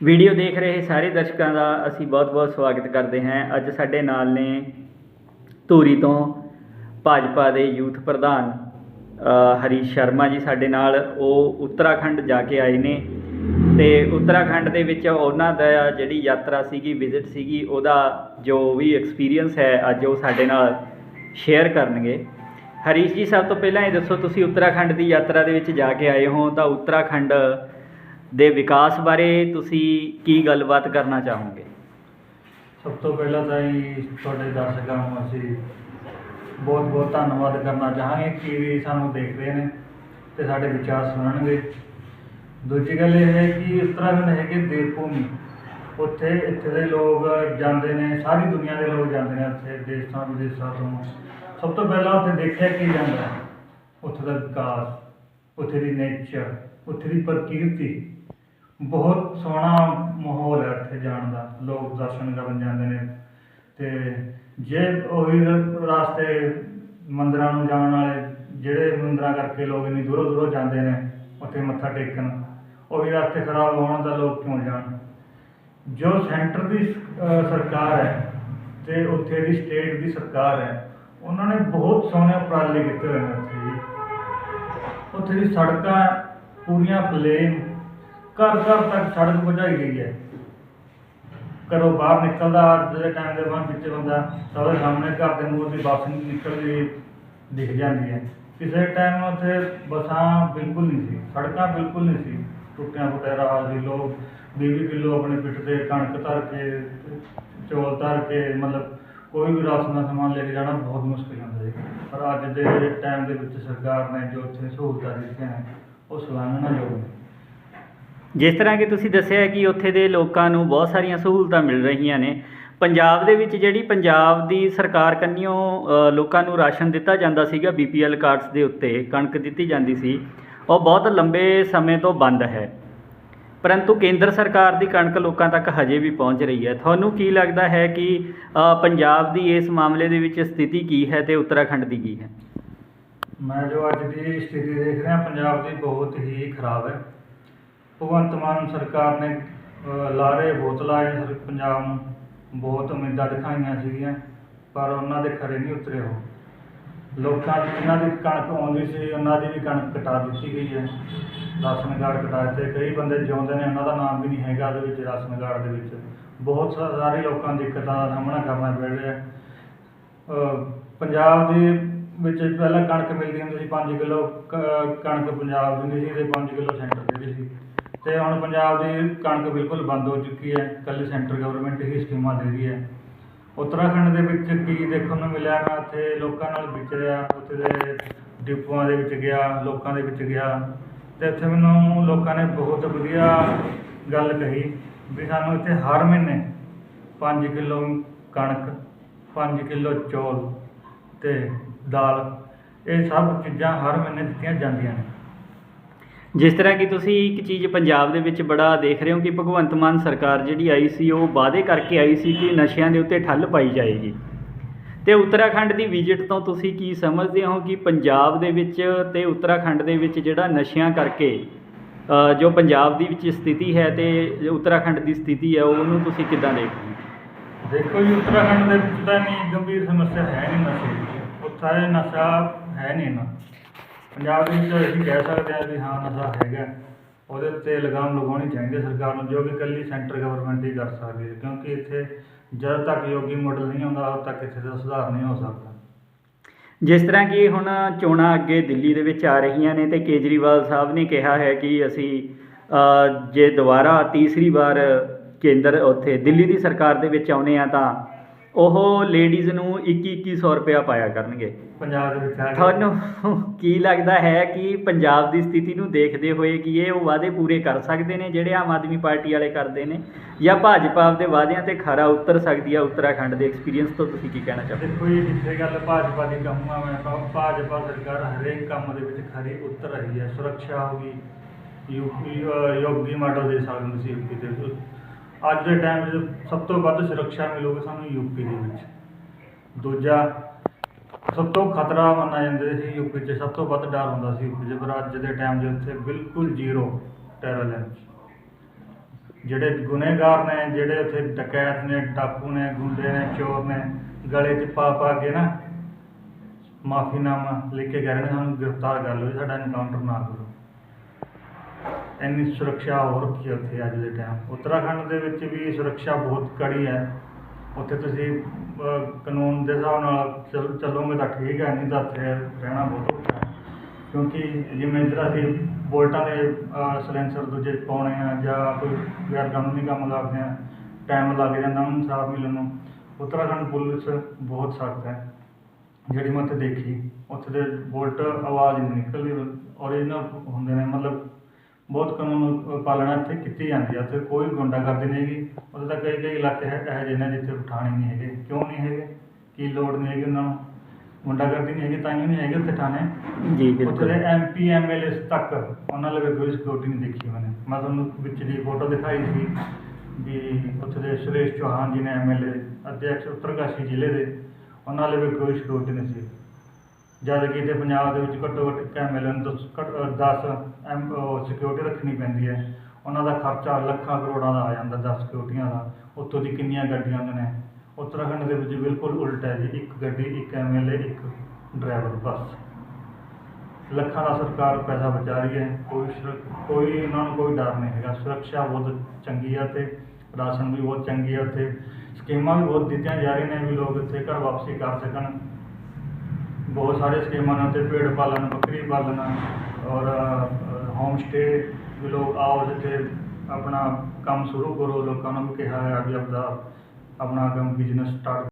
Video ਦੇਖ ਰਹੇ ਸਾਰੇ ਦਰਸ਼ਕਾਂ ਦਾ ਅਸੀਂ ਬਹੁਤ-ਬਹੁਤ ਸਵਾਗਤ ਕਰਦੇ ਹਾਂ। ਅੱਜ ਸਾਡੇ ਨਾਲ ਨੇ ਧੂਰੀ ਤੋਂ ਭਾਜਪਾ ਦੇ ਯੂਥ ਪ੍ਰਧਾਨ ਅ, ਹਰੀਸ਼ ਸ਼ਰਮਾ ਜੀ ਸਾਡੇ ਨਾਲ। ਉਹ ਉੱਤਰਾਖੰਡ ਜਾ ਕੇ ਆਏ ਨੇ ਤੇ ਉੱਤਰਾਖੰਡ ਦੇ ਵਿੱਚ ਉਹਨਾਂ ਦਾ ਜਿਹੜੀ ਯਾਤਰਾ ਸੀਗੀ ਵਿਜ਼ਿਟ ਸੀਗੀ ਉਹਦਾ ਜੋ ਵੀ ਐਕਸਪੀਰੀਅੰਸ ਹੈ ਅੱਜ ਉਹ ਸਾਡੇ ਨਾਲ ਸ਼ੇਅਰ ਕਰਨਗੇ। ਹਰੀਸ਼ ਜੀ ਸਭ ਤੋਂ ਪਹਿਲਾਂ ਇਹ ਦੱਸੋ ਤੁਸੀਂ ਉੱਤਰਾਖੰਡ ਦੀ ਯਾਤਰਾ ਦੇ ਵਿੱਚ ਜਾ ਕੇ ਆਏ ਹੋ ਤਾਂ ਉੱਤਰਾਖੰਡ ਦੇ ਵਿਕਾਸ ਬਾਰੇ ਤੁਸੀਂ ਕੀ ਗੱਲਬਾਤ ਕਰਨਾ ਚਾਹੋਗੇ? ਸਭ ਤੋਂ ਪਹਿਲਾਂ ਤਾਂ ਜੀ ਤੁਹਾਡੇ ਦਰਸ਼ਕਾਂ ਨੂੰ ਅਸੀਂ ਬਹੁਤ ਬਹੁਤ ਧੰਨਵਾਦ ਕਰਨਾ ਚਾਹਾਂਗੇ ਕਿ ਵੀ ਸਾਨੂੰ ਦੇਖਦੇ ਨੇ ਤੇ ਸਾਡੇ ਵਿਚਾਰ ਸੁਣਨਗੇ। ਦੂਜੀ ਗੱਲ ਇਹ ਹੈ ਕਿ ਉੱਤਰਾਖੰਡ ਹੈਗੇ ਦੇਵ ਭੂਮੀ ਉੱਥੇ ਇੱਥੇ ਦੇ ਲੋਕ ਜਾਂਦੇ ਨੇ, ਸਾਰੀ ਦੁਨੀਆ ਦੇ ਲੋਕ ਜਾਂਦੇ ਨੇ ਉੱਥੇ, ਦੇਸ਼ਾਂ ਵਿਦੇਸ਼ਾਂ ਤੋਂ। ਸਭ ਤੋਂ ਪਹਿਲਾਂ ਉੱਥੇ ਦੇਖਿਆ ਕੀ ਜਾਂਦਾ ਉੱਥੇ ਦਾ ਵਿਕਾਸ, ਉੱਥੇ ਦੀ ਨੇਚਰ ਉੱਥੇ ਦੀ ਪ੍ਰਕਿਰਤੀ। ਬਹੁਤ ਸੋਹਣਾ ਮਾਹੌਲ ਹੈ ਉੱਥੇ ਜਾਣ ਦਾ, ਲੋਕ ਦਰਸ਼ਨ ਕਰਨ ਜਾਂਦੇ ਨੇ। ਅਤੇ ਜੇ ਉਹੀ ਰਾਸਤੇ ਮੰਦਰਾਂ ਨੂੰ ਜਾਣ ਵਾਲੇ, ਜਿਹੜੇ ਮੰਦਰਾਂ ਕਰਕੇ ਲੋਕ ਇੰਨੀ ਦੂਰੋਂ ਦੂਰੋਂ ਜਾਂਦੇ ਨੇ, ਉੱਥੇ ਮੱਥਾ ਟੇਕਣ, ਉਹੀ ਰਸਤੇ ਖਰਾਬ ਹੋਣ ਦਾ ਲੋਕ ਕਿਉਂ ਜਾਣ? ਜੋ ਸੈਂਟਰ ਦੀ ਸਰਕਾਰ ਹੈ ਤੇ ਉੱਥੇ ਦੀ ਸਟੇਟ ਦੀ ਸਰਕਾਰ ਹੈ, ਉਹਨਾਂ ਨੇ ਬਹੁਤ ਸੋਹਣੇ ਉਪਰਾਲੇ ਕੀਤੇ ਹੋਏ ਨੇ ਉੱਥੇ ਜੀ। ਉੱਥੇ ਦੀ ਸੜਕਾਂ ਪੂਰੀਆਂ ਪਲੇਨ ਘਰ ਘਰ ਤੱਕ ਸੜਕ ਪਹੁੰਚਾਈ ਗਈ ਹੈ। ਘਰੋਂ ਬਾਹਰ ਨਿਕਲਦਾ ਅੱਜ ਦੇ ਟਾਈਮ ਦੇ ਬਾਅਦ ਵਿੱਚ ਬੰਦਾ ਸਾਡੇ ਸਾਹਮਣੇ ਘਰ ਦੇ ਮੂਹਰ ਦੀ ਬੱਸ ਨਿਕਲਦੀ, ਦਿਖ ਜਾਂਦੀ ਹੈ। ਕਿਸੇ ਟਾਈਮ ਉੱਥੇ ਬੱਸਾਂ ਬਿਲਕੁਲ ਨਹੀਂ ਸੀ, ਸੜਕਾਂ ਬਿਲਕੁਲ ਨਹੀਂ ਸੀ। ਟੁੱਟਿਆ ਫੁੱਟਿਆ ਰਾਹ ਸੀ, ਲੋਕ 20 ਕਿਲੋ ਆਪਣੇ ਪਿੱਠ ਤੇ ਕਣਕ ਧਰ ਕੇ, ਚੌਲ ਧਰ ਕੇ, ਮਤਲਬ ਕੋਈ ਵੀ ਰਾਸ਼ਨ ਦਾ ਸਮਾਨ ਲੈ ਕੇ ਜਾਣਾ ਬਹੁਤ ਮੁਸ਼ਕਿਲ ਹੁੰਦਾ ਸੀ। ਪਰ ਅੱਜ ਦੇ ਟਾਈਮ ਦੇ ਵਿੱਚ ਸਰਕਾਰ ਨੇ ਜੋ ਉੱਥੇ ਸਹੂਲਤਾਂ ਦਿੱਤੀਆਂ ਨੇ, ਉਹ ਸਲਾਹਨਾਯੋਗ ਨੇ ਜਿਸ ਤਰ੍ਹਾਂ ਕਿ ਤੁਸੀਂ ਦੱਸਿਆ ਕਿ ਉੱਥੇ ਦੇ ਲੋਕਾਂ ਨੂੰ ਬਹੁਤ ਸਾਰੀਆਂ ਸਹੂਲਤਾਂ ਮਿਲ ਰਹੀਆਂ ਨੇ, ਪੰਜਾਬ ਦੇ ਵਿੱਚ ਜਿਹੜੀ ਪੰਜਾਬ ਦੀ ਸਰਕਾਰ ਕੰਨਿਓ ਲੋਕਾਂ ਨੂੰ ਰਾਸ਼ਨ ਦਿੱਤਾ ਜਾਂਦਾ ਸੀਗਾ ਬੀਪੀਐਲ ਕਾਰਡਸ ਦੇ ਉੱਤੇ ਕਣਕ ਦਿੱਤੀ ਜਾਂਦੀ ਸੀ, ਉਹ ਬਹੁਤ ਲੰਬੇ ਸਮੇਂ ਤੋਂ ਬੰਦ ਹੈ। ਪਰੰਤੂ ਕੇਂਦਰ ਸਰਕਾਰ ਦੀ ਕਣਕ ਲੋਕਾਂ ਤੱਕ ਹਜੇ ਵੀ ਪਹੁੰਚ ਰਹੀ ਹੈ। ਤੁਹਾਨੂੰ ਕੀ ਲੱਗਦਾ ਹੈ ਕਿ ਪੰਜਾਬ ਦੀ ਇਸ ਮਾਮਲੇ ਦੇ ਵਿੱਚ ਸਥਿਤੀ ਕੀ ਹੈ ਤੇ ਉੱਤਰਾਖੰਡ ਦੀ ਕੀ ਹੈ? ਮੈਂ ਜੋ ਅੱਜ ਦੀ ਸਥਿਤੀ ਦੇਖ ਰਿਹਾ, ਪੰਜਾਬ ਦੀ ਬਹੁਤ ਹੀ ਖਰਾਬ ਹੈ। ਭਗਵੰਤ ਮਾਨ ਸਰਕਾਰ ਨੇ ਲਾਰੇ ਬਹੁਤ ਲਾਏ ਸਰ ਪੰਜਾਬ ਨੂੰ ਬਹੁਤ ਉਮੀਦਾਂ ਦਿਖਾਈਆਂ ਸੀਗੀਆਂ, ਪਰ ਉਹਨਾਂ ਦੇ ਖਰੇ ਨਹੀਂ ਉਤਰੇ ਉਹ। ਲੋਕਾਂ ਦੀ, ਜਿਨ੍ਹਾਂ ਦੀ ਕਣਕ ਆਉਂਦੀ ਸੀ, ਉਹਨਾਂ ਦੀ ਵੀ ਕਣਕ ਕਟਾ ਦਿੱਤੀ ਗਈ ਹੈ। ਰਾਸ਼ਨ ਕਾਰਡ ਕਟਾ ਦਿੱਤੇ। ਕਈ ਬੰਦੇ ਜਿਉਂਦੇ ਨੇ, ਉਹਨਾਂ ਦਾ ਨਾਮ ਵੀ ਨਹੀਂ ਹੈਗਾ ਉਹਦੇ ਵਿੱਚ, ਰਾਸ਼ਨ ਕਾਰਡ ਦੇ ਵਿੱਚ। ਬਹੁਤ ਸਾ- ਸਾਰੇ ਲੋਕਾਂ ਨੂੰ ਦਿੱਕਤਾਂ ਦਾ ਸਾਹਮਣਾ ਕਰਨਾ ਪੈ ਰਿਹਾ। ਪੰਜਾਬ ਦੇ ਵਿੱਚ ਪਹਿਲਾਂ ਕਣਕ ਮਿਲਦੀ ਹੁੰਦੀ ਸੀ 5 ਕਿਲੋ ਕਣਕ ਪੰਜਾਬ ਦੀ ਦਿੰਦੀ ਸੀ ਤੇ 5 ਕਿਲੋ ਸੈਂਟਰ ਦਿੰਦੀ ਸੀ। ਤੇ ਹੁਣ ਪੰਜਾਬ ਦੀ ਕਣਕ ਬਿਲਕੁਲ ਬੰਦ ਹੋ ਚੁੱਕੀ ਹੈ। ਕੱਲੀ ਸੈਂਟਰ ਗਵਰਨਮੈਂਟ ਹੀ ਸਕੀਮਾਂ ਦੇ ਰਹੀ ਹੈ। ਉੱਤਰਾਖੰਡ ਦੇ ਵਿੱਚ ਕੀ ਦੇਖਣ ਨੂੰ ਮਿਲਿਆ ਮੈਂ ਉੱਥੇ ਲੋਕਾਂ ਨਾਲ ਵਿਚਰਿਆ ਉੱਥੇ ਦੇ ਡਿਪੂਆਂ ਦੇ ਵਿੱਚ ਗਿਆ, ਲੋਕਾਂ ਦੇ ਵਿੱਚ ਗਿਆ। ਤੇ ਇੱਥੇ ਮੈਨੂੰ ਲੋਕਾਂ ਨੇ ਬਹੁਤ ਵਧੀਆ ਗੱਲ ਕਹੀ ਵੀ ਸਾਨੂੰ ਇੱਥੇ ਹਰ ਮਹੀਨੇ 5 ਕਿਲੋ ਕਣਕ 5 ਕਿਲੋ ਚੌਲ ਤੇ ਦਾਲ, ਇਹ ਸਭ ਚੀਜ਼ਾਂ ਹਰ ਮਹੀਨੇ ਦਿੱਤੀਆਂ ਜਾਂਦੀਆਂ ਨੇ। ਜਿਸ ਤਰ੍ਹਾਂ ਕਿ ਤੁਸੀਂ ਇੱਕ ਚੀਜ਼ ਪੰਜਾਬ ਦੇ ਵਿੱਚ ਬੜਾ ਦੇਖ ਰਹੇ ਹੋ ਕਿ ਭਗਵੰਤ ਮਾਨ ਸਰਕਾਰ ਜਿਹੜੀ ਆਈ ਸੀ, ਉਹ ਵਾਅਦੇ ਕਰਕੇ ਆਈ ਸੀ ਕਿ ਨਸ਼ਿਆਂ ਦੇ ਉੱਤੇ ਠੱਲ ਪਾਈ ਜਾਏਗੀ। ਤੇ ਉੱਤਰਾਖੰਡ ਦੀ ਵਿਜ਼ਿਟ ਤੋਂ ਤੁਸੀਂ ਕੀ ਸਮਝਦੇ ਹੋ ਕਿ ਪੰਜਾਬ ਦੇ ਵਿੱਚ ਤੇ ਉੱਤਰਾਖੰਡ ਦੇ ਵਿੱਚ ਜਿਹੜਾ ਨਸ਼ਿਆਂ ਕਰਕੇ ਜੋ ਪੰਜਾਬ ਦੀ ਵਿੱਚ ਸਥਿਤੀ ਹੈ ਤੇ ਉੱਤਰਾਖੰਡ ਦੀ ਸਥਿਤੀ ਹੈ, ਉਹਨੂੰ ਤੁਸੀਂ ਕਿੱਦਾਂ ਦੇਖਦੇ ਹੋ? ਦੇਖੋ ਜੀ, ਉੱਤਰਾਖੰਡ ਦੇ ਵਿੱਚ ਤਾਂ ਇੰਨੀ ਗੰਭੀਰ ਸਮੱਸਿਆ ਹੈ ਨਹੀਂ ਨਸ਼ੇ ਦੀ। ਉੱਥੇ ਨਸ਼ਾ ਹੈ ਨਹੀਂ ਨਾ ਪੰਜਾਬ ਦੇ ਵਿੱਚ ਅਸੀਂ ਕਹਿ ਸਕਦੇ ਹਾਂ ਵੀ ਹਾਂ ਨਸ਼ਾ ਹੈਗਾ। ਉਹਦੇ ਉੱਤੇ ਲਗਾਮ ਲਗਾਉਣੀ ਚਾਹੀਦੀ ਹੈ ਸਰਕਾਰ ਨੂੰ, ਜੋ ਕਿ ਇਕੱਲੀ ਸੈਂਟਰ ਗਵਰਨਮੈਂਟ ਹੀ ਕਰ ਸਕਦੀ ਹੈ, ਕਿਉਂਕਿ ਇੱਥੇ ਜਦ ਤੱਕ ਯੋਗੀ ਮਾਡਲ ਨਹੀਂ ਆਉਂਦਾ, ਉਦੋਂ ਤੱਕ ਇੱਥੇ ਦਾ ਸੁਧਾਰ ਨਹੀਂ ਹੋ ਸਕਦਾ। ਜਿਸ ਤਰ੍ਹਾਂ ਕਿ ਹੁਣ ਚੋਣਾਂ ਅੱਗੇ ਦਿੱਲੀ ਦੇ ਵਿੱਚ ਆ ਰਹੀਆਂ ਨੇ ਤੇ ਕੇਜਰੀਵਾਲ ਸਾਹਿਬ ਨੇ ਕਿਹਾ ਹੈ ਕਿ ਅਸੀਂ ਜੇ ਦੁਬਾਰਾ ਤੀਸਰੀ ਵਾਰ ਕੇਂਦਰ ਉੱਥੇ ਦਿੱਲੀ ਦੀ ਸਰਕਾਰ ਦੇ ਵਿੱਚ ਆਉਨੇ ਆ ਤਾਂ ਉਹ ਲੇਡੀਜ਼ ਨੂੰ 21-2100 ਰੁਪਇਆ ਪਾਇਆ ਕਰਨਗੇ। ਪੰਜਾਬ ਦੇ ਵਿੱਚ ਆ ਤੁਹਾਨੂੰ ਕੀ ਲੱਗਦਾ ਹੈ ਕਿ ਪੰਜਾਬ ਦੀ ਸਥਿਤੀ ਨੂੰ ਦੇਖਦੇ ਹੋਏ ਕਿ ਇਹ ਉਹ ਵਾਅਦੇ ਪੂਰੇ ਕਰ ਸਕਦੇ ਨੇ ਜਿਹੜੇ ਆਮ ਆਦਮੀ ਪਾਰਟੀ ਵਾਲੇ ਕਰਦੇ ਨੇ? ਜਾਂ ਭਾਜਪਾ ਆਪਦੇ ਵਾਅਦਿਆਂ ਤੇ ਖਰਾ ਉਤਰ ਸਕਦੀ ਹੈ ਉੱਤਰਾਖੰਡ ਦੇ ਐਕਸਪੀਰੀਅੰਸ ਤੋਂ ਤੁਸੀਂ ਕੀ ਕਹਿਣਾ ਚਾਹੋਗੇ? ਦੇਖੋ ਜੀ ਜਿੱਥੇ ਗੱਲ ਭਾਜਪਾ ਦੀ ਕਹੂੰਗਾ ਮੈਂ ਭਾਜਪਾ ਸਰਕਾਰ ਹਰੇਕ ਕੰਮ ਦੇ ਵਿੱਚ ਖਰੀ ਉਤਰ ਰਹੀ ਹੈ ਸੁਰੱਖਿਆ ਹੋ ਗਈ ਯੂਪੀ ਯੋਗੀ ਮਾਡਲ ਦੇ ਸਕਦੇ ਸੀ ਯੂਪੀ ਦੇ। ਵਿੱਚ। ਅੱਜ ਦੇ ਟਾਈਮ 'ਚ ਸਭ ਤੋਂ ਵੱਧ ਸੁਰੱਖਿਆ ਮਿਲੂਗੀ ਸਾਨੂੰ ਯੂਪੀ ਦੇ ਵਿੱਚ। ਦੂਜਾ ਸਭ ਤੋਂ ਖਤਰਾ ਮੰਨਿਆ ਜਾਂਦਾ ਸੀ ਯੂਪੀ 'ਚ ਸਭ ਤੋਂ ਵੱਧ ਡਰ ਹੁੰਦਾ ਸੀ ਯੂਪੀ 'ਚ ਪਰ ਅੱਜ ਦੇ ਟਾਈਮ 'ਚ ਉੱਥੇ ਬਿਲਕੁਲ ਜ਼ੀਰੋ ਟੈਰਰਿਜ਼ਮ ਜਿਹੜੇ ਗੁਨੇਗਾਰ ਨੇ ਜਿਹੜੇ ਉੱਥੇ ਡਕੈਤ ਨੇ ਡਾਕੂ ਨੇ ਗੁੰਡੇ ਨੇ ਚੋਰ ਨੇ ਗਲੇ 'ਚ ਪਾ ਪਾ ਕੇ ਨਾ ਮਾਫੀਨਾਮਾ ਲਿਖ ਕੇ ਕਹਿ ਰਹੇ ਨੇ ਸਾਨੂੰ ਗ੍ਰਿਫਤਾਰ ਕਰ ਲਓ ਜੀ, ਸਾਡਾ ਐਨਕਾਊਂਟਰ ਨਾ ਕਰੋ। ਇੰਨੀ ਸੁਰੱਖਿਆ ਹੋਰ ਕੀ ਉੱਥੇ ਅੱਜ ਦੇ ਟਾਈਮ ਉੱਤਰਾਖੰਡ ਦੇ ਵਿੱਚ ਵੀ ਸੁਰੱਖਿਆ ਬਹੁਤ ਕੜੀ ਹੈ। ਉੱਥੇ ਤੁਸੀਂ ਕਾਨੂੰਨ ਦੇ ਹਿਸਾਬ ਨਾਲ ਚੱਲ, ਚੱਲੋਗੇ ਤਾਂ ਠੀਕ ਹੈ, ਨਹੀਂ ਤਾਂ ਉੱਥੇ ਰਹਿਣਾ ਬਹੁਤ ਔਖਾ ਹੈ। ਕਿਉਂਕਿ ਜਿਵੇਂ ਇੱਧਰ ਅਸੀਂ ਬੋਲਟਾਂ ਦੇ ਸਲੈਂਸਰ ਦੂਜੇ ਪਾਉਣੇ ਆ ਜਾਂ ਕੋਈ ਗੈਰ ਕਾਨੂੰਨੀ ਕੰਮ ਕਰਦੇ ਆ ਟਾਈਮ ਲੱਗ ਜਾਂਦਾ ਉਹਨੂੰ ਇਨਸਾਫ ਮਿਲਣ ਨੂੰ। ਉੱਤਰਾਖੰਡ ਪੁਲਿਸ ਬਹੁਤ ਸਖਤ ਹੈ। ਜਿਹੜੀ ਮੈਂ ਉੱਥੇ ਦੇਖੀ, ਉੱਥੇ ਦੇ ਬੋਲਟ ਆਵਾਜ਼ ਨਹੀਂ ਨਿਕਲਦੀ ਓਰੀਜਨਲ ਹੁੰਦੇ ਨੇ ਮਤਲਬ ਬਹੁਤ ਕਾਨੂੰਨ ਪਾਲਣਾ ਇੱਥੇ ਕੀਤੀ ਜਾਂਦੀ ਹੈ ਉੱਥੇ ਕੋਈ ਗੁੰਡਾਗਰਦੀ ਨਹੀਂ ਹੈਗੀ। ਉੱਥੇ ਤਾਂ ਕਈ ਕਈ ਇਲਾਕੇ ਹੈ ਇਹੋ ਜਿਹੇ ਨੇ ਜਿੱਥੇ ਠਾਣੇ ਨਹੀਂ ਹੈਗੇ। ਕਿਉਂ ਨਹੀਂ ਹੈਗੇ? ਕੀ ਲੋੜ ਨਹੀਂ ਹੈਗੀ ਉਹਨਾਂ ਨੂੰ? ਗੁੰਡਾਗਰਦੀ ਨਹੀਂ ਹੈਗੀ ਤਾਂ ਹੀ ਨਹੀਂ ਹੈਗੇ ਉੱਥੇ ਠਾਣੇ ਜੀ ਉੱਥੇ ਬਿਲਕੁਲ। ਦੇ ਐਮਪੀ ਐਮਐਲਏ ਤੱਕ ਉਹਨਾਂ ਲਵੇ ਕੋਈ ਸਿਕਿਉਰਿਟੀ ਨਹੀਂ ਦੇਖੀ ਮੈंने ਮੈਂ ਤੁਹਾਨੂੰ ਵਿੱਚ ਦੀ ਫੋਟੋ ਦਿਖਾਈ ਸੀ ਵੀ ਉੱਥੇ ਦੇ ਸੁਰੇਸ਼ ਚੌਹਾਨ ਜੀ ਨੇ ਐਮਐਲਏ ਅਧਿਕਸ਼ ਉੱਤਰਕਾਸ਼ੀ ਜ਼ਿਲ੍ਹੇ ਦੇ ਉਹਨਾਂ ਲਵੇ ਕੋਈ ਸਿਕਿਉਰਿਟੀ ਨਹੀਂ ਸੀ। ਜਦ ਕਿ ਤੇ ਪੰਜਾਬ ਦੇ ਵਿੱਚ ਘੱਟੋ ਘੱਟ ਐਮਐਲਏ ਨੂੰ 10 ਐਮ ਸਿਕਿਉਰਿਟੀ ਰੱਖਣੀ ਪੈਂਦੀ ਹੈ। ਉਹਨਾਂ ਦਾ ਖਰਚਾ ਲੱਖਾਂ ਕਰੋੜਾਂ ਦਾ ਆ ਜਾਂਦਾ 10 ਸਿਕਿਉਰਟੀਆਂ ਦਾ। ਉੱਥੋਂ ਦੀ ਕਿੰਨੀਆਂ ਗੱਡੀਆਂ ਨੇ? ਉੱਤਰਾਖੰਡ ਦੇ ਵਿੱਚ ਬਿਲਕੁਲ ਉਲਟ ਹੈ ਜੀ। ਇੱਕ ਗੱਡੀ, ਇੱਕ ਐਮਐਲਏ ਇੱਕ ਡਰਾਈਵਰ, ਬਸ। ਲੱਖਾਂ ਦਾ ਸਰਕਾਰ ਪੈਸਾ ਬਚਾ ਰਹੀ ਹੈ। ਕੋਈ ਸੁਰ- ਕੋਈ ਉਹਨਾਂ ਨੂੰ ਕੋਈ ਡਰ ਨਹੀਂ ਹੈਗਾ। ਸੁਰੱਖਿਆ ਬਹੁਤ ਚੰਗੀ ਆ ਤੇ ਰਾਸ਼ਨ ਵੀ ਬਹੁਤ ਚੰਗੀ ਆ ਉੱਥੇ। ਸਕੀਮਾਂ ਵੀ ਬਹੁਤ ਦਿੱਤੀਆਂ ਜਾ ਰਹੀਆਂ ਨੇ ਵੀ ਲੋਕ ਇੱਥੇ ਘਰ ਵਾਪਸੀ ਕਰ ਸਕਣ। ਬਹੁਤ ਸਾਰੇ ਸਕੀਮਾਂ ਨੇ ਉੱਥੇ ਭੇਡ ਪਾਲਣ, ਬੱਕਰੀ ਪਾਲਣ, ਔਰ ਹੋਮ ਸਟੇ ਵੀ ਲੋਕ ਆਓ ਜਿੱਥੇ ਆਪਣਾ ਕੰਮ ਸ਼ੁਰੂ ਕਰੋ, ਲੋਕਾਂ ਨੂੰ ਵੀ ਕਿਹਾ ਹੈ ਕਿ ਆਪਦਾ ਆਪਣਾ ਕੰਮ ਬਿਜ਼ਨਸ ਸਟਾਰਟ